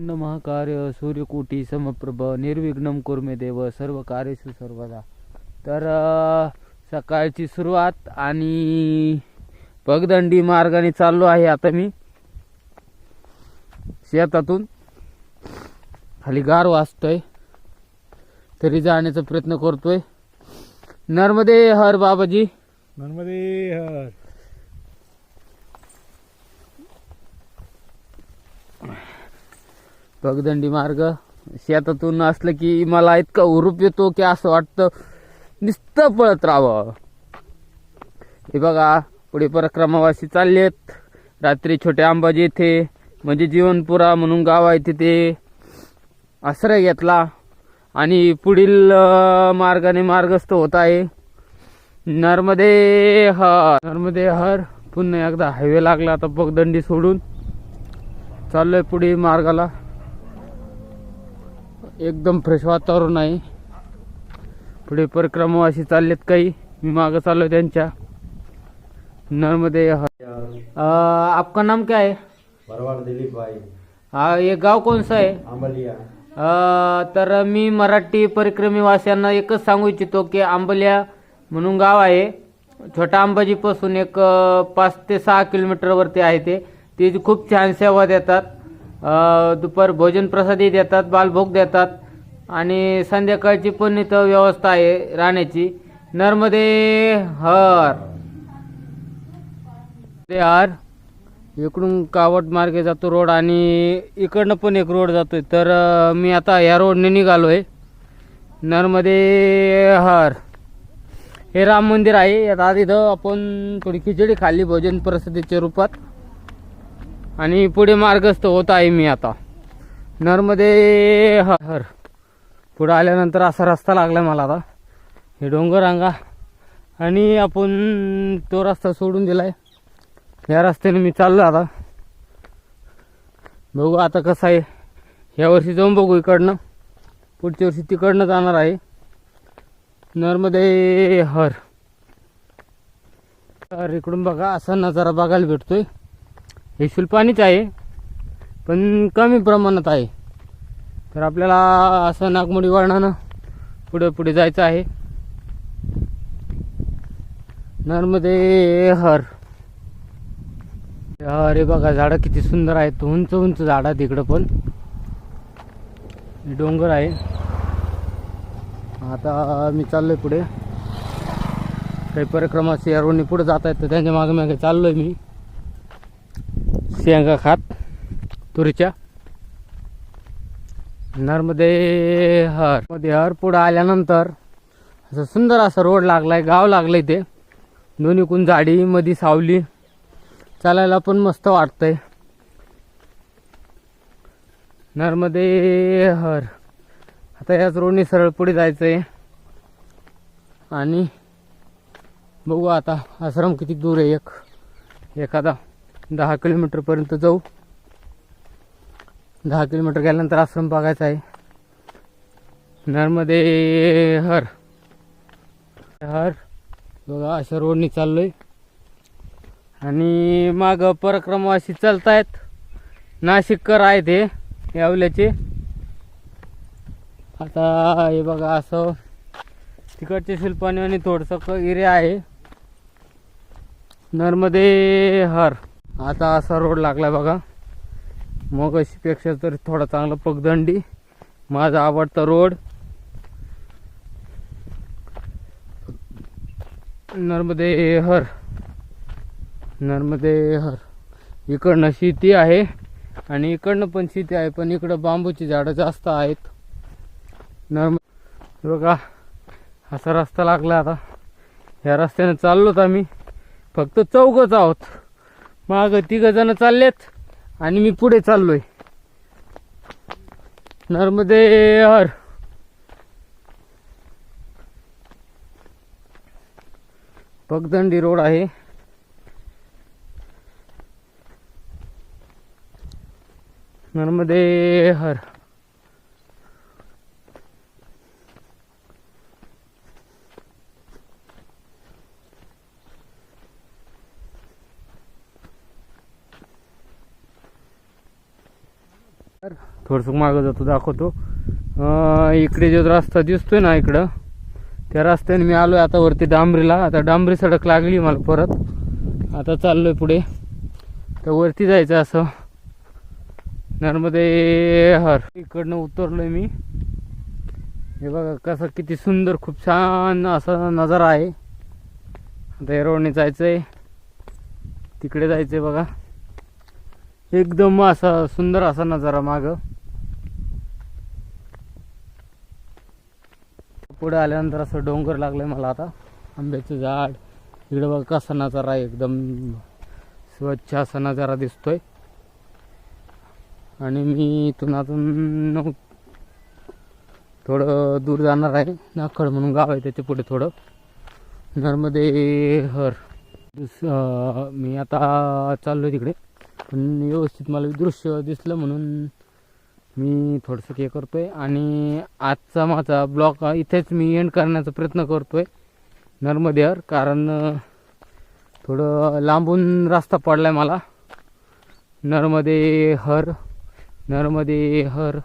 महाकार्य सूर्यकोटी समप्रभ निर्विघ्नम कुर्मे देव सर्व कार्येषु सर्वदा. तर सकाळची सुरुवात आणि पगदंडी मार्गाने चाललो आहे आता मी. शेतातून. खाली गार वाचतोय तरी जाण्याचा प्रयत्न करतोय. नर्मदे हर बाबाजी. नर्मदे हर. पगदंडी मार्ग. शेतातून असलं की मला इतका उरूप येतो की असं वाटतं नुसतं पळत राहावं. हे बघा पुढे परिक्रमावासी चाललेत. रात्री छोट्या अंबाजी येथे म्हणजे जीवनपुरा म्हणून गाव आहे तिथे. आश्रय घेतला आणि पुढील मार्गाने मार्गस्थ होत आहे. नर्मदे हर नर्मदे हर पुन्हा एकदा हायवे लागला आता पगदंडी सोडून. चाललोय पुढे मार्गाला. एकदम फ्रेश वातावरण आहे. पुढे परिक्रमावासी चाललेत काही. मी मागं चाललोय त्यांच्या. नर्मदे आपका नाम क्या? है दिलीप भाई. हा गाव कोणचं आहे? आंबलिया. अ, तर मी मराठी परिक्रमीवासियांना एकच सांगू इच्छितो की आंबल्या म्हणून गाव आहे. छोटा अंबाजीपासून एक पाच ते सहा किलोमीटरवरती आहे ते खूप छान सेवा देतात. दुपार भोजन प्रसादी देतात बालभोग देतात. आणि संध्याकाळची पण इथं व्यवस्था आहे राहण्याची. नर्मदे हर. ते हर. इकडून कावट मार्गे जातो रोड आणि इकडनं पण एक रोड जातोय. तर मी आता ह्या रोडने निघालो आहे नर्मदे हर. हे राम मंदिर आहे. आता तिथं इथं आपण थोडी खिचडी खाल्ली भोजन प्रसादीच्या रूपात. आणि पुढे मार्गस्थ होत आहे मी आता. नर्मदे हर. पुढे आल्यानंतर असा रस्ता लागला मला आता. हे डोंगर रांगा. आणि आपण तो रस्ता सोडून दिलाय. या रस्त्याने मी चाललो आता. बघू आता कसं आहे. ह्या वर्षी जाऊन बघू इकडनं. पुढच्या वर्षी तिकडनं जाणार आहे. नर्मदे हर. तर इकडून बघा असा नजारा बघायला भेटतोय. हे शुल्पानीच आहे पण कमी प्रमाणात आहे. तर आपल्याला असं नागमोडी वळणानं पुढे पुढे जायचं आहे. नर्मदे हर. अरे बघा झाडं किती सुंदर आहेत. उंच उंच झाड आहेत इकडं पण. डोंगर आहे. आता मी चाललोय पुढे. काही परिक्रमाचे यारोनी पुढे जात आहेत तर त्यांच्या मागे मागे चाललोय मी. शेंगा खात तुरीच्या. नर्मदे हर. मध्ये हर पुढं आल्यानंतर असं सुंदर असा रोड लागलाय गाव लागलंय ते. दोन्हीकून झाडी मध्ये सावली. चालायला पण मस्त वाटतंय. नर्मदे हर. आता याच रोडने सरळ पुढे जायचंय. आणि बघू आता आश्रम किती दूर आहे एक. एखादा. दहा किलोमीटरपर्यंत जाऊ. दहा किलोमीटर गेल्यानंतर आश्रम बघायचा आहे. नर्मदे हर. हर. बघा अशा रोडने चाललोय. आणि माग परिक्रमावासी चालतायत. नाशिककर आहे ते यावल्याचे आता हे बघा असं तिकडचे शिल्पाने आणि थोडंसं एरिया आहे. नर्मदे हर. आता असा रोड लागलाय बघा. मग अशीपेक्षा तरी थोडा चांगला पगदंडी. माझा आवडता रोड नर्मदे हर नर्मदे हर इकडनं शेती आहे आणि इकडनं पण शेती आहे पण इकडं बांबूची झाडं जास्त आहेत. नर्म बघा असा रस्ता लागला आता. ह्या रस्त्याने चाललोत आम्ही. फक्त चौघच आहोत. माग तिघ जण चाललेत आणि मी पुढे चाललोय. नर्मदे हर पगदंडी रोड आहे. नर्मदे हर थोडंसं मागं जातो दाखवतो. इकडे जो रस्ता दिसतोय ना इकडं त्या रस्त्याने मी आलोय आता वरती डांबरीला. आता डांबरी सडक लागली मला परत. आता चाललोय पुढे. तर वरती जायचं असं. नर्मदे हर. इकडनं उतरलोय मी. हे बघा कसं किती सुंदर खूप छान असा नजारा आहे. आता हे रोडने जायचंय. तिकडे जायचंय बघा. एकदम असा सुंदर असा नजारा मागं. पुढे आल्यानंतर असं डोंगर लागलंय मला आता. आंब्याचं झाड. इकडं बघा कसा नजारा आहे एकदम. स्वच्छ असा नजारा दिसतोय. आणि मी इथून अजून थोडं दूर जाणार आहे. नाखड म्हणून गाव आहे त्याच्या पुढे थोडं. नर्मदे हर. दुस मी आता चाललो तिकडे. पण व्यवस्थित मला दृश्य दिसलं म्हणून मी थोडंसं हे करतोय आणि आजचा माझा ब्लॉग इथेच मी एंड करण्याचा प्रयत्न करतोय नर्मदेवर कारण थोडं लांबून रस्ता पडलाय मला. नर्मदे हर नर्मदे हर